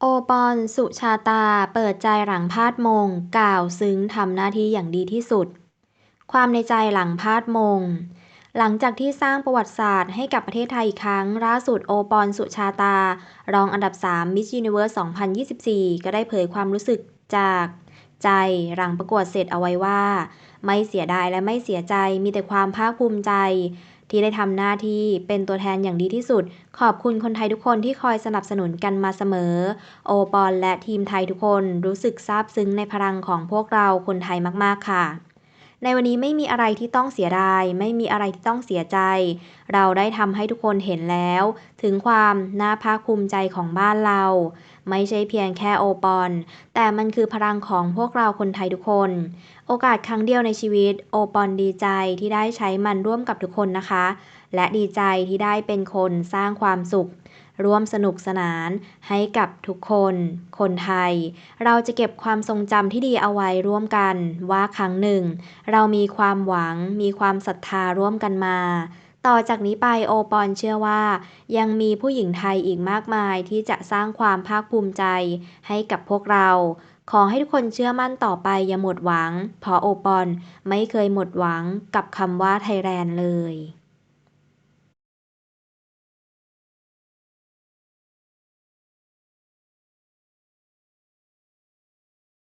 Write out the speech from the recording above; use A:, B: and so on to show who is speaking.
A: โอปอล สุชาตา เปิดใจหลังพลาดมง กล่าวซึ้งทำหน้าที่อย่างดีที่สุด ความในใจหลังพลาดมง หลังจากที่สร้างประวัติศาสตร์ให้กับประเทศไทยอีกครั้ง ล่าสุดโอปอล สุชาตา รองอันดับ 3 Miss Universe 2024 ก็ได้เผยความรู้สึกจากใจหลังประกวดเสร็จเอาไว้ว่า ไม่เสียดายและไม่เสียใจมีแต่ความภาคภูมิใจ ที่ได้ทำหน้าที่เป็นตัวแทนอย่างดีที่สุด ขอบคุณคนไทยทุกคนที่คอยสนับสนุนกันมาเสมอ โอปอลและทีมไทยทุกคนรู้สึกซาบซึ้งในพลังของพวกเราคนไทยมาก ๆ ค่ะ ในวันนี้ไม่มีอะไรที่ต้องเสียดาย ไม่มีอะไรที่ต้องเสียใจ เราได้ทำให้ทุกคนเห็นแล้ว ถึงความน่าภาคภูมิใจของบ้านเรา ไม่ใช่เพียงแค่โอปอลแต่มันคือพลังของพวกเราคนไทยทุกคน โอกาสครั้งเดียวในชีวิต โอปอลดีใจที่ได้ใช้มันร่วมกับทุกคนนะคะ และดีใจที่ได้เป็นคนสร้างความสุข ร่วมสนุกสนานให้กับทุกคน คนไทย เราจะเก็บความทรงจำที่ดีเอาไว้ร่วมกัน ว่าครั้งหนึ่ง เรามีความหวัง มีความศรัทธาร่วมกันมาต่อจากนี้ไปโอปอลเชื่อว่า ยังมีผู้หญิงไทยอีกมากมายที่จะสร้างความภาคภูมิใจให้กับพวกเรา ขอให้ทุกคนเชื่อมั่นต่อไปอย่าหมดหวัง เพราะโอปอลไม่เคยหมดหวังกับคำว่าไทยแลนด์เลย